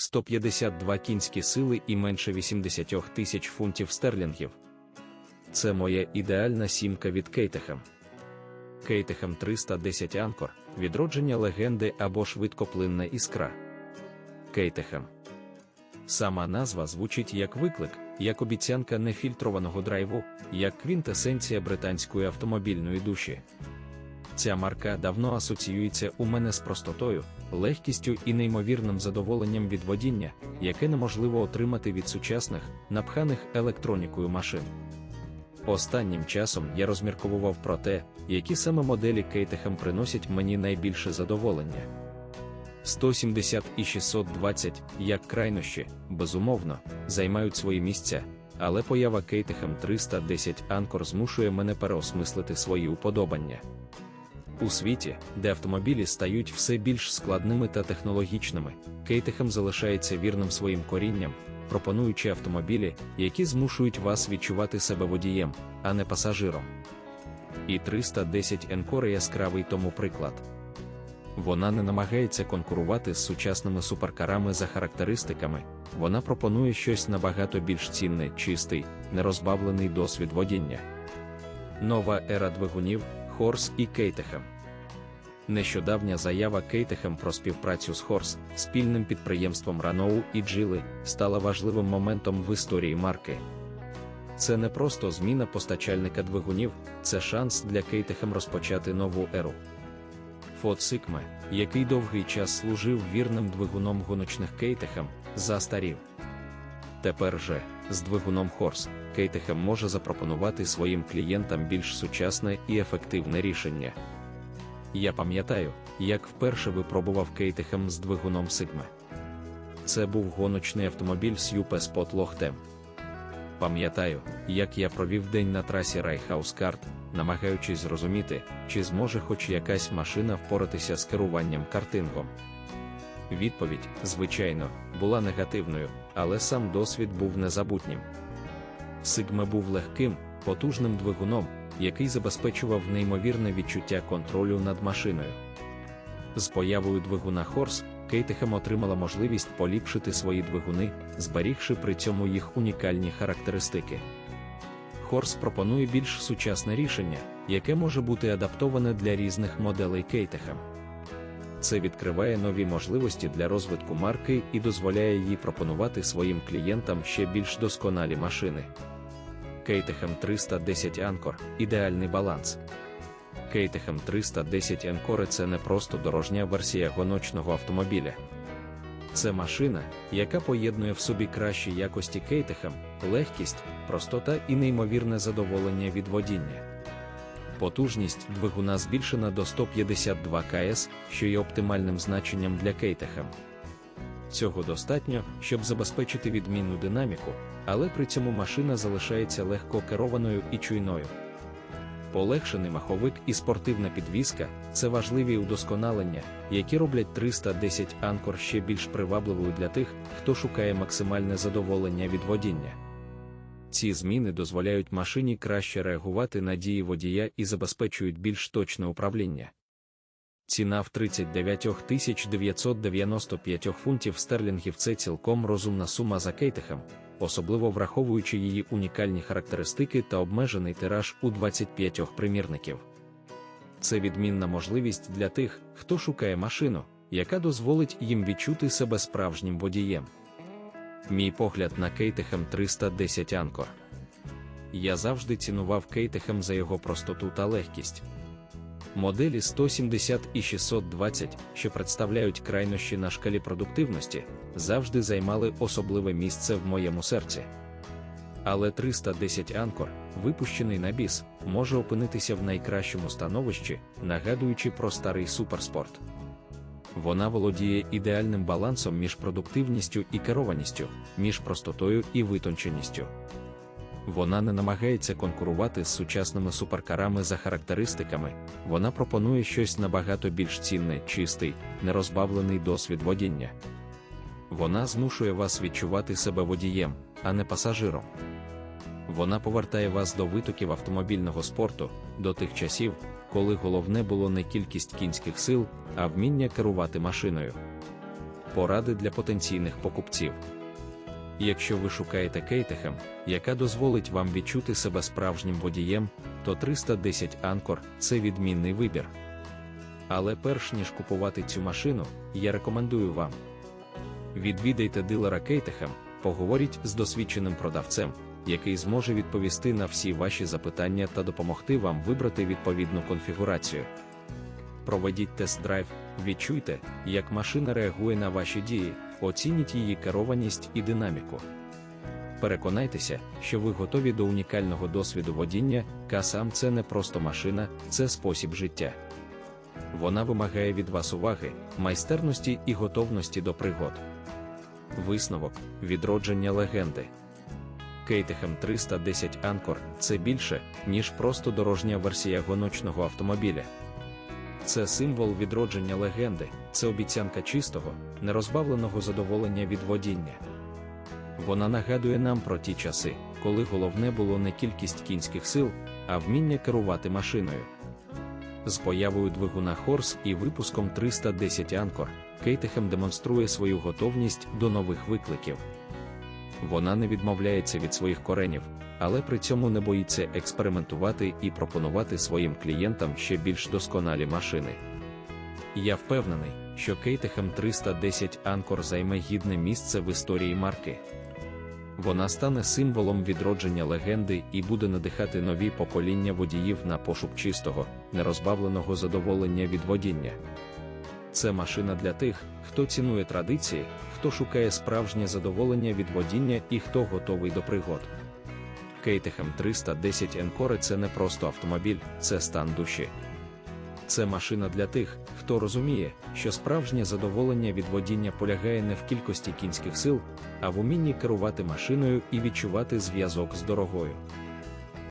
152 кінські сили і менше 80 тисяч фунтів стерлінгів. Це моя ідеальна сімка від Кейтехем. Кейтехем 310 Анкор, відродження легенди або швидкоплинна іскра. Кейтехем. Сама назва звучить як виклик, як обіцянка нефільтрованого драйву, як квінтесенція британської автомобільної душі. Ця марка давно асоціюється у мене з простотою, легкістю і неймовірним задоволенням від водіння, яке неможливо отримати від сучасних, напханих електронікою машин. Останнім часом я розмірковував про те, які саме моделі Кейтехем приносять мені найбільше задоволення. 170 і 620, як крайнощі, безумовно, займають свої місця, але поява Кейтехем 310 Анкор змушує мене переосмислити свої уподобання. У світі, де автомобілі стають все більш складними та технологічними, Кейтехем залишається вірним своїм корінням, пропонуючи автомобілі, які змушують вас відчувати себе водієм, а не пасажиром. І 310 Encore яскравий тому приклад. Вона не намагається конкурувати з сучасними суперкарами за характеристиками, вона пропонує щось набагато більш цінне, чистий, нерозбавлений досвід водіння. Нова ера двигунів Хорс і Кейтехем. Нещодавня заява Кейтехем про співпрацю з Хорс, спільним підприємством Раноу і Джили, стала важливим моментом в історії марки. Це не просто зміна постачальника двигунів, це шанс для Кейтехем розпочати нову еру. Фот Сикме, який довгий час служив вірним двигуном гоночних Кейтехем, застарів. Тепер же, з двигуном Хорс, Кейтехем може запропонувати своїм клієнтам більш сучасне і ефективне рішення. Я пам'ятаю, як вперше випробував Кейтехем з двигуном Сигме. Це був гоночний автомобіль з UP Spot Лохтем. Пам'ятаю, як я провів день на трасі Райхаускарт, намагаючись зрозуміти, чи зможе хоч якась машина впоратися з керуванням картингом. Відповідь, звичайно, була негативною, але сам досвід був незабутнім. Сигме був легким, потужним двигуном, який забезпечував неймовірне відчуття контролю над машиною. З появою двигуна Хорс, Кейтехем отримала можливість поліпшити свої двигуни, зберігши при цьому їх унікальні характеристики. Хорс пропонує більш сучасне рішення, яке може бути адаптоване для різних моделей Кейтехем. Це відкриває нові можливості для розвитку марки і дозволяє їй пропонувати своїм клієнтам ще більш досконалі машини. Кейтехем 310 Анкор ідеальний баланс. Кейтехем 310 Encore це не просто дорожня версія гоночного автомобіля. Це машина, яка поєднує в собі кращі якості Кейтехем, легкість, простота і неймовірне задоволення від водіння. Потужність двигуна збільшена до 152 КС, що є оптимальним значенням для Кейтехем. Цього достатньо, щоб забезпечити відмінну динаміку, але при цьому машина залишається легко керованою і чуйною. Полегшений маховик і спортивна підвізка це важливі удосконалення, які роблять 310 анкор ще більш привабливою для тих, хто шукає максимальне задоволення від водіння. Ці зміни дозволяють машині краще реагувати на дії водія і забезпечують більш точне управління. Ціна в 39 995 фунтів стерлінгів це цілком розумна сума за кейтехем, особливо враховуючи її унікальні характеристики та обмежений тираж у 25 примірників. Це відмінна можливість для тих, хто шукає машину, яка дозволить їм відчути себе справжнім водієм. Мій погляд на Кейтехем 310 Анкор. Я завжди цінував Кейтехем за його простоту та легкість. Моделі 170 і 620, що представляють крайнощі на шкалі продуктивності, завжди займали особливе місце в моєму серці. Але 310 Анкор, випущений на біс, може опинитися в найкращому становищі, нагадуючи про старий суперспорт. Вона володіє ідеальним балансом між продуктивністю і керованістю, між простотою і витонченістю. Вона не намагається конкурувати з сучасними суперкарами за характеристиками, вона пропонує щось набагато більш цінне, чистий, нерозбавлений досвід водіння. Вона змушує вас відчувати себе водієм, а не пасажиром. Вона повертає вас до витоків автомобільного спорту, до тих часів, коли головне було не кількість кінських сил, а вміння керувати машиною. Поради для потенційних покупців. Якщо ви шукаєте Кейтехем, яка дозволить вам відчути себе справжнім водієм, то 310 Анкор це відмінний вибір. Але перш ніж купувати цю машину, я рекомендую вам. Відвідайте дилера Кейтехем, поговоріть з досвідченим продавцем, який зможе відповісти на всі ваші запитання та допомогти вам вибрати відповідну конфігурацію. Проведіть тест-драйв, відчуйте, як машина реагує на ваші дії, оцініть її керованість і динаміку. Переконайтеся, що ви готові до унікального досвіду водіння, касам це не просто машина, це спосіб життя. Вона вимагає від вас уваги, майстерності і готовності до пригод. Висновок відродження легенди. Кейтехем 310 Анкор це більше, ніж просто дорожня версія гоночного автомобіля. Це символ відродження легенди, це обіцянка чистого, нерозбавленого задоволення від водіння. Вона нагадує нам про ті часи, коли головне було не кількість кінських сил, а вміння керувати машиною. З появою двигуна Хорс і випуском 310 Анкор, Кейтехем демонструє свою готовність до нових викликів. Вона не відмовляється від своїх коренів, але при цьому не боїться експериментувати і пропонувати своїм клієнтам ще більш досконалі машини. Я впевнений, що Кейтехем 310 Анкор займе гідне місце в історії марки. Вона стане символом відродження легенди і буде надихати нові покоління водіїв на пошук чистого, нерозбавленого задоволення від водіння. Це машина для тих, хто цінує традиції, хто шукає справжнє задоволення від водіння і хто готовий до пригод. Кейтехем 310 Encore – це не просто автомобіль, це стан душі. Це машина для тих, хто розуміє, що справжнє задоволення від водіння полягає не в кількості кінських сил, а в умінні керувати машиною і відчувати зв'язок з дорогою.